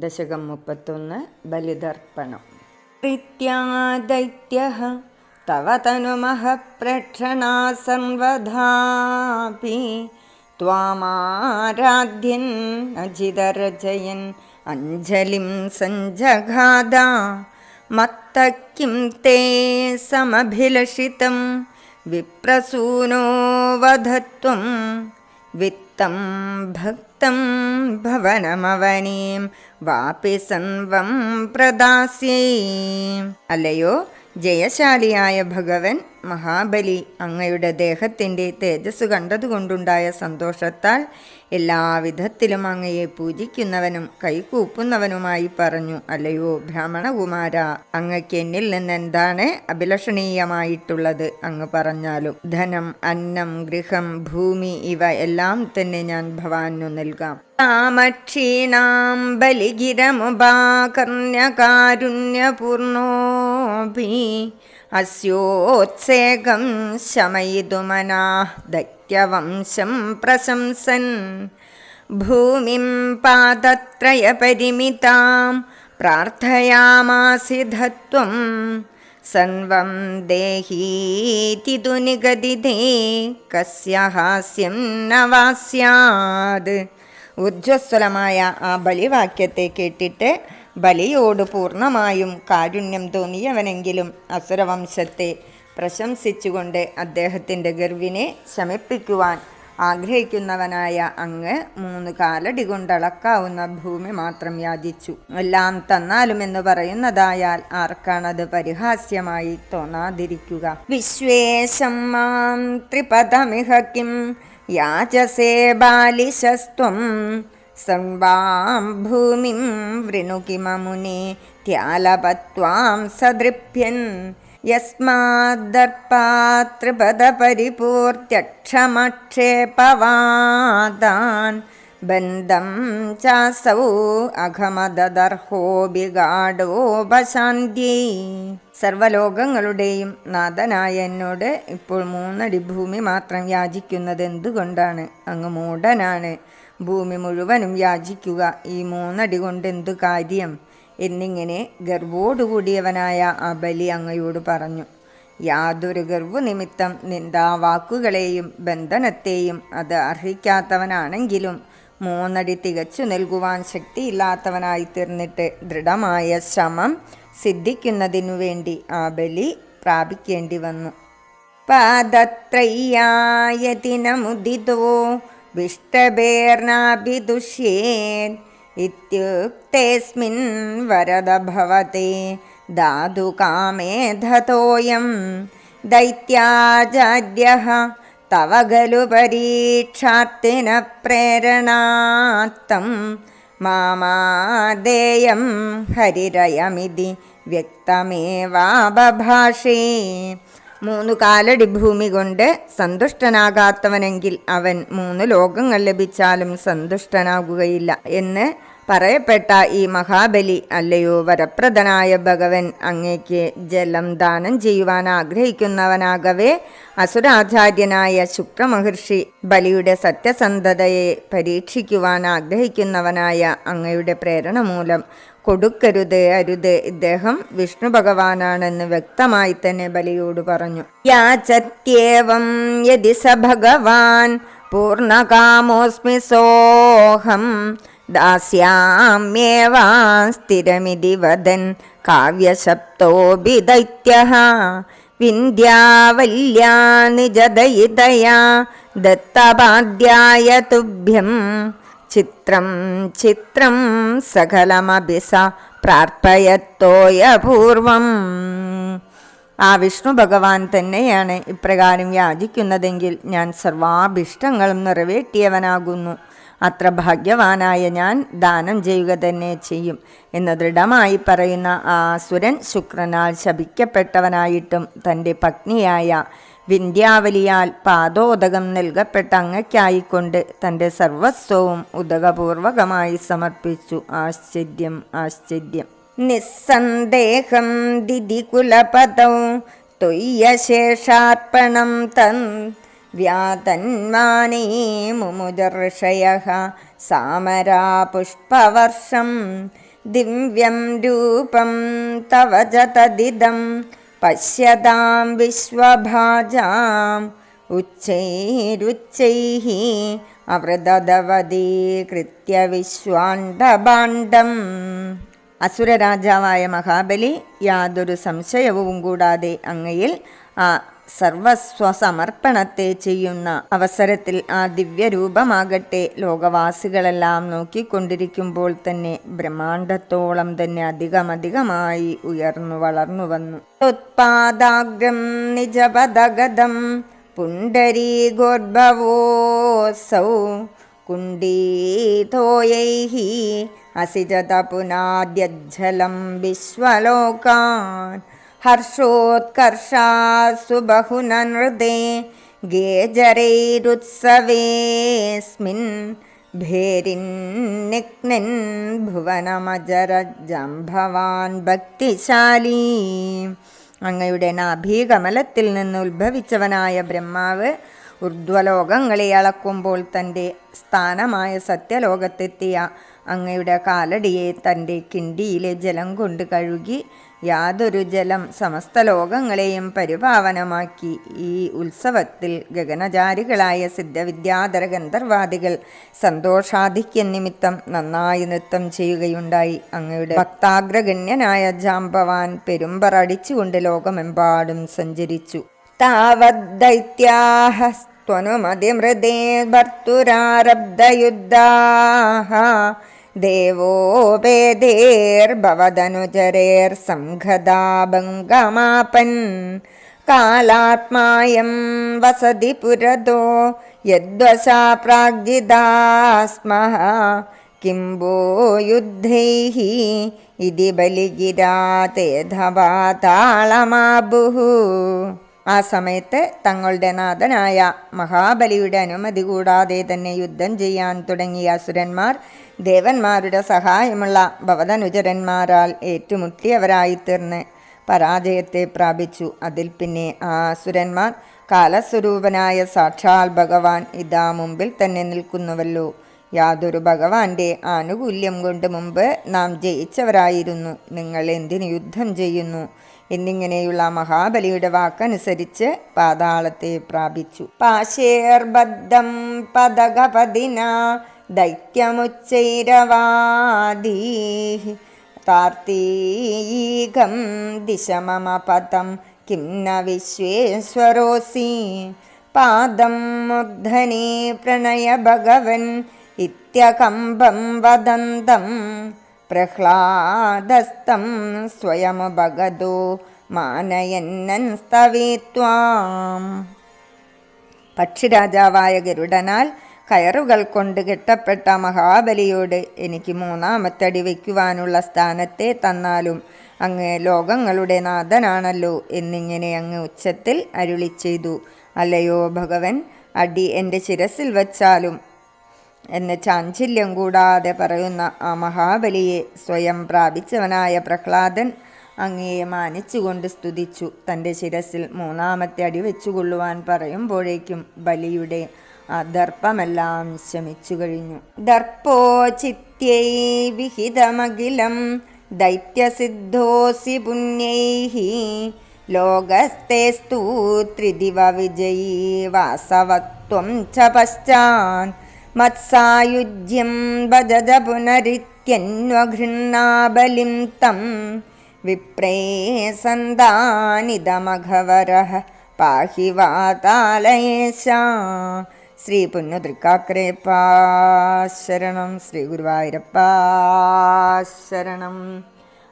दशकं मुप्त बलिदर्पणं प्रीत्या दैत्यः तव तनुमः प्रक्षणा सर्वधापि त्वामाराध्यन् अजिदरजयन् अञ्जलिं सञ्जघादा मत्त किं ते समभिलषितं विप्रसूनो वधत्वम् वित्तं भक्तं भवनमवनीं वापि सन्वं प्रदास्ये। अलयो जयशालियाय भगवन् മഹാബലി അങ്ങയുടെ ദേഹത്തിന്റെ തേജസ് കണ്ടതുകൊണ്ടുണ്ടായ സന്തോഷത്താൽ എല്ലാവിധത്തിലും അങ്ങയെ പൂജിക്കുന്നവനും കൈകൂപ്പുന്നവനുമായി പറഞ്ഞു അല്ലയോ ബ്രാഹ്മണകുമാര അങ്ങയ്ക്ക് എന്നിൽ നിന്ന് എന്താണ് അഭിലഷണീയമായിട്ടുള്ളത്? അങ്ങ് പറഞ്ഞാലും ധനം അന്നം ഗൃഹം ഭൂമി ഇവ എല്ലാം തന്നെ ഞാൻ ഭവാനു നൽകാം. രാമക്ഷീണാം ബലിഗിരമുപാകർണ്യകാരുണ്യപൂർണോപി അസ്യോത്സേകം ശമയിതുമനാ ദൈത്യവംശം പ്രശംസൻ. ഭൂമിം പാദത്രയപരിമിതാം പ്രാർത്ഥയാമാസിധത്വം. സൻവം ദേഹീതിതു തു നിഗദിതേ കസ്യ ഹാസ്യം നവാസ്യാത്. ഊർജസ്വലമായ ആ ബലിവാക്യത്തെ കേട്ടിട്ട് ബലിയോട് പൂർണമായും കാരുണ്യം തോന്നിയവനെങ്കിലും അസുരവംശത്തെ പ്രശംസിച്ചുകൊണ്ട് അദ്ദേഹത്തിന്റെ ഗർവിനെ ശമിപ്പിക്കുവാൻ ആഗ്രഹിക്കുന്നവനായ അങ്ങ് മൂന്ന് കാലടി കൊണ്ടളക്കാവുന്ന ഭൂമി മാത്രം യാചിച്ചു. എല്ലാം തന്നാലുമെന്ന് പറയുന്നതായാൽ ആർക്കാണത് പരിഹാസ്യമായി തോന്നാതിരിക്കുക. വിശ്വേശം മാം ത്രിപഥമിഹ കിം യാചസേ ബാലിശസ്ത്വം സർവാം ഭൂമിം വൃണുകിമമുനെ ത്യാലപത്വാം സദൃഭ്യൻ യസ്മാദർപ്പാത്രിപദപരിപൂർത്യക്ഷമക്ഷേപവാദാൻ ബന്ധം ചാസൗ അഘമദർഹോബിഗാഡോപശാന്ത്യേ സർവലോകങ്ങളുടെയും നാഥനായ എന്നോട് ഇപ്പോൾ മൂന്നടി ഭൂമി മാത്രം യാചിക്കുന്നത് എന്തുകൊണ്ടാണ് അങ്ങ് മൂഢനാണ്. ഭൂമി മുഴുവനും യാചിക്കുക. ഈ മൂന്നടി കൊണ്ട് എന്തു കാര്യം? എന്നിങ്ങനെ ഗർവോടുകൂടിയവനായ ആ ബലി അങ്ങയോട് പറഞ്ഞു യാതൊരു ഗർവുനിമിത്തം നിന്ദാവാക്കുകളെയും ബന്ധനത്തെയും അത് അർഹിക്കാത്തവനാണെങ്കിലും മൂന്നടി തികച്ചു നൽകുവാൻ ശക്തിയില്ലാത്തവനായി തീർന്നിട്ട് ദൃഢമായ ശ്രമം സിദ്ധിക്കുന്നതിനു വേണ്ടി ആ ബലി പ്രാപിക്കേണ്ടി വന്നു. പാദത്രയ്യായതിനമുദിതോ വിഷ്ടഭേർനാഭിദുഷ്യേത് ഇത്യുക്തേസ്മിൻ വരദ ഭവത്തെ ധാതുകാമേധതോയം ദൈത്യാചാര്യഃ. തവ ഖലു പരീക്ഷാർത്തിന പ്രേരണാത്തം മാമാദേയം ഹരിരയമിതി വ്യക്തമേവാബഭാഷേ മൂന്നു കാലടി ഭൂമി കൊണ്ട് സന്തുഷ്ടനാകാത്തവനെങ്കിൽ അവൻ മൂന്ന് ലോകങ്ങൾ ലഭിച്ചാലും സന്തുഷ്ടനാകുകയില്ല എന്ന് പറയപ്പെട്ട ഈ മഹാബലി അല്ലയോ വരപ്രദനായ ഭഗവൻ അങ്ങേക്ക് ജലം ദാനം ചെയ്യുവാൻ ആഗ്രഹിക്കുന്നവനാകവേ. അസുരാചാര്യനായ ശുക്രമഹർഷി ബലിയുടെ സത്യസന്ധതയെ പരീക്ഷിക്കുവാൻ ആഗ്രഹിക്കുന്നവനായ അങ്ങയുടെ പ്രേരണ മൂലം കൊടുക്കരുത് അരുത്. ഇദ്ദേഹം വിഷ്ണു ഭഗവാനാണെന്ന് വ്യക്തമായി തന്നെ ബലിയോട് പറഞ്ഞു. യാചത്യേവം യതി സ ഭഗവാൻ പൂർണകാമോസ്മി സോഹം ദാസ്യാമ്യേവാ സ്ഥിരമിതി വദൻ കാവ്യശബ്ദോപി ദൈത്യ വിന്ധ്യാവല്യാ നിജദയിതയാ ദത്തപാദ്യായ തുഭ്യം. ചിത്രം ചിത്രം സകലമഭി സ പ്രാർത്ഥയത്തോയപൂർവം ആ വിഷ്ണു ഭഗവാൻ തന്നെയാണ് ഇപ്രകാരം യാചിക്കുന്നതെങ്കിൽ ഞാൻ സർവാഭിഷ്ടങ്ങളും നിറവേറ്റിയവനാകുന്നു. അത്ര ഭാഗ്യവാനായ ഞാൻ ദാനം ചെയ്യുക തന്നെ ചെയ്യും എന്ന് ദൃഢമായി പറയുന്ന ആ സുരൻ ശുക്രനാൽ ശപിക്കപ്പെട്ടവനായിട്ടും തന്റെ പത്നിയായ വിന്ധ്യാവലിയാൽ പാദോദകം നൽകപ്പെട്ട അങ്ങയ്ക്കായിക്കൊണ്ട് തന്റെ സർവസ്വവും ഉദകപൂർവകമായി സമർപ്പിച്ചു. ആശ്ചര്യം ആശ്ചര്യം. നിസ്സന്ദേഹം ദിതി തൊയ്യശേഷാർപ്പണം തൻ. വ്യാതന്മാനേ മുമുദർഷയ സാമരാ പുഷ്പവർഷം. ദിവ്യം രൂപം തവ ച പശ്യതാം വിശ്വഭാജാം ഉച്ചൈരുച്ചൈः അവൃതവതീകൃത്യ വിശ്വാണ്ഡഭാണ്ഡം അസുരരാജാവായ മഹാബലി യാതൊരു സംശയവും കൂടാതെ അങ്ങയിൽ ആ സർവസ്വസമർപ്പണത്തെ ചെയ്യുന്ന അവസരത്തിൽ ആ ദിവ്യരൂപമാകട്ടെ. ലോകവാസികളെല്ലാം നോക്കിക്കൊണ്ടിരിക്കുമ്പോൾ തന്നെ ബ്രഹ്മാണ്ടത്തോളം തന്നെ അധികമധികമായി ഉയർന്നു വളർന്നു വന്നു. ഉത്പാദാഗ്രം നിജപദഗതം പുണ്ടരീഗോർഭവോസൗ കുണ്ടീതോയൈः അസിജത പുനാദ്യജ്ജലം വിശ്വലോകാൻ ഹർഷോത്കർഷാസു ബഹുനനൃദേ ഗേജരൈരുത്സവേസ്മിൻ ഭേരിന്നിക്നിൻ ഭുവനമജരജംഭവാൻ ഭക്തിശാലീ അങ്ങയുടെ നാഭീകമലത്തിൽ നിന്ന് ഉത്ഭവിച്ചവനായ ബ്രഹ്മാവ് ഊർധ്വലോകങ്ങളെ അളക്കുമ്പോൾ തന്റെ സ്ഥാനമായ സത്യലോകത്തെത്തിയ അങ്ങയുടെ കാലടിയെ തന്റെ കിണ്ടിയിലെ ജലം കൊണ്ട് കഴുകി യാതൊരു ജലം സമസ്ത ലോകങ്ങളെയും പരിപാവനമാക്കി. ഈ ഉത്സവത്തിൽ ഗഗനചാരികളായ സിദ്ധവിദ്യാധര ഗന്ധർവാദികൾ സന്തോഷാധിക്യ നിമിത്തം നന്നായി നൃത്തം ചെയ്യുകയുണ്ടായി. അങ്ങയുടെ ഭക്താഗ്രഗണ്യനായ ജാമ്പവാൻ പെരുമ്പറടിച്ചുകൊണ്ട് ലോകമെമ്പാടും സഞ്ചരിച്ചു. ത്വനുമതിമൃദേ ഭർത്തുരാരബ്ധയുദ്ധാः ദേവോപേദേർഭവതനുചരേർസംഘദാ ബംഗമാപൻ കാലാത്മായം വസതി പുരതോ യദ്വശാ പ്രാഗ്ജിദാസ്മഃ കിം വോ യുദ്ധൈः ഇതി ബലിഗിരാ തേധവാതാളമാബുः ആ സമയത്ത് തങ്ങളുടെ നാഥനായ മഹാബലിയുടെ അനുമതി കൂടാതെ തന്നെ യുദ്ധം ചെയ്യാൻ തുടങ്ങിയ അസുരന്മാർ ദേവന്മാരുടെ സഹായമുള്ള ഭവതനുചരന്മാരാൽ ഏറ്റുമുട്ടിയവരായിത്തീർന്ന് പരാജയത്തെ പ്രാപിച്ചു. അതിൽ പിന്നെ ആ അസുരന്മാർ കാലസ്വരൂപനായ സാക്ഷാൽ ഭഗവാൻ ഇതാ മുമ്പിൽ തന്നെ നിൽക്കുന്നുവല്ലോ. യാതൊരു ഭഗവാന്റെ ആനുകൂല്യം കൊണ്ട് മുമ്പ് നാം ജയിച്ചവരായിരുന്നു. നിങ്ങൾ എന്തിനു യുദ്ധം ചെയ്യുന്നു? എന്നിങ്ങനെയുള്ള മഹാബലിയുടെ വാക്കനുസരിച്ച് പാതാളത്തെ പ്രാപിച്ചു. പാശേർബദ്ധം പദകപദിന ദൈത്യമുച്ചൈരവാദീ താർത്തീകം ദിശ മമ വിശ്വേശ്വരോസി. പാദം മൂർധനി പ്രണയ ഭഗവൻ ഇത്യകമ്പം വദന്തം പ്രഹ്ലാദസ്തം സ്വയമുപഗതോ മാനയന്നൻ സ്തവിത്വാം. പക്ഷിരാജാവായ ഗരുഡനാൽ കയറുകൾ കൊണ്ട് കെട്ടപ്പെട്ട മഹാബലിയോട് എനിക്ക് മൂന്നാമത്തടി വയ്ക്കുവാനുള്ള സ്ഥാനത്തെ തന്നാലും അങ്ങ് ലോകങ്ങളുടെ നാഥനാണല്ലോ എന്നിങ്ങനെ അങ്ങ് ഉച്ചത്തിൽ അരുളി ചെയ്തു അല്ലയോ ഭഗവൻ അടി എന്റെ ശിരസിൽ വച്ചാലും എന്ന് ചാഞ്ചല്യം കൂടാതെ പറയുന്ന ആ മഹാബലിയെ സ്വയം പ്രാപിച്ചവനായ പ്രഹ്ലാദൻ അങ്ങയെ മാനിച്ചുകൊണ്ട് സ്തുതിച്ചു. തന്റെ ശിരസിൽ മൂന്നാമത്തെ അടി വെച്ചുകൊള്ളുവാൻ പറയുമ്പോഴേക്കും ബലിയുടെ ആ ദർപ്പമെല്ലാം ശമിച്ചു കഴിഞ്ഞു. ദർപ്പോ ചിത്യൈ വിഹിതമഖിലം ദൈത്യസിദ്ധോസി പുണ്യൈः ലോകസ്തേസ്തു ത്രിദിവ വിജയീ വാസവത്വം ച പശ്ചാൻ മത്സായുജ്യം ഭജത പുനരിത്യന്വഘൃണ്ണാബലിം തം വിപ്രേ സന്താനിതമഘവര പാഹി വാതാലയേശ. ശ്രീ പുന്നുതൃക്കാക്രേപ്പാ ശരണം ശ്രീ ഗുരുവായൂരപ്പാ ശരണം.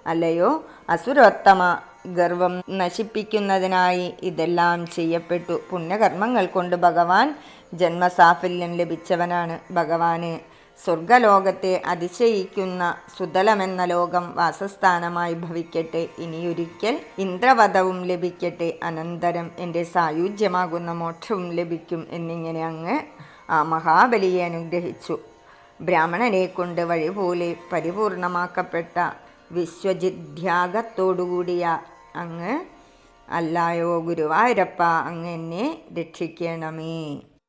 അല്ലയോ? അസുരോത്തമ ഗർവം നശിപ്പിക്കുന്നതിനായി ഇതെല്ലാം ചെയ്യപ്പെട്ടു. പുണ്യകർമ്മങ്ങൾ കൊണ്ട് ഭഗവാൻ ജന്മസാഫല്യം ലഭിച്ചവനാണ്. ഭഗവാന് സ്വർഗലോകത്തെ അതിശയിക്കുന്ന സുതലമെന്ന ലോകം വാസസ്ഥാനമായി ഭവിക്കട്ടെ. ഇനിയൊരിക്കൽ ഇന്ദ്രവധവും ലഭിക്കട്ടെ. അനന്തരം എന്റെ സായുജ്യമാകുന്ന മോക്ഷവും ലഭിക്കും എന്നിങ്ങനെ അങ്ങ് ആ മഹാബലിയെ അനുഗ്രഹിച്ചു. ബ്രാഹ്മണനെ കൊണ്ട് വഴിപോലെ പരിപൂർണമാക്കപ്പെട്ട വിശ്വജിദ്ധ്യാഗത്തോടുകൂടിയ അങ്ങ് അല്ലായോ ഗുരുവായൂരപ്പ അങ്ങ് എന്നെ രക്ഷിക്കണമേ.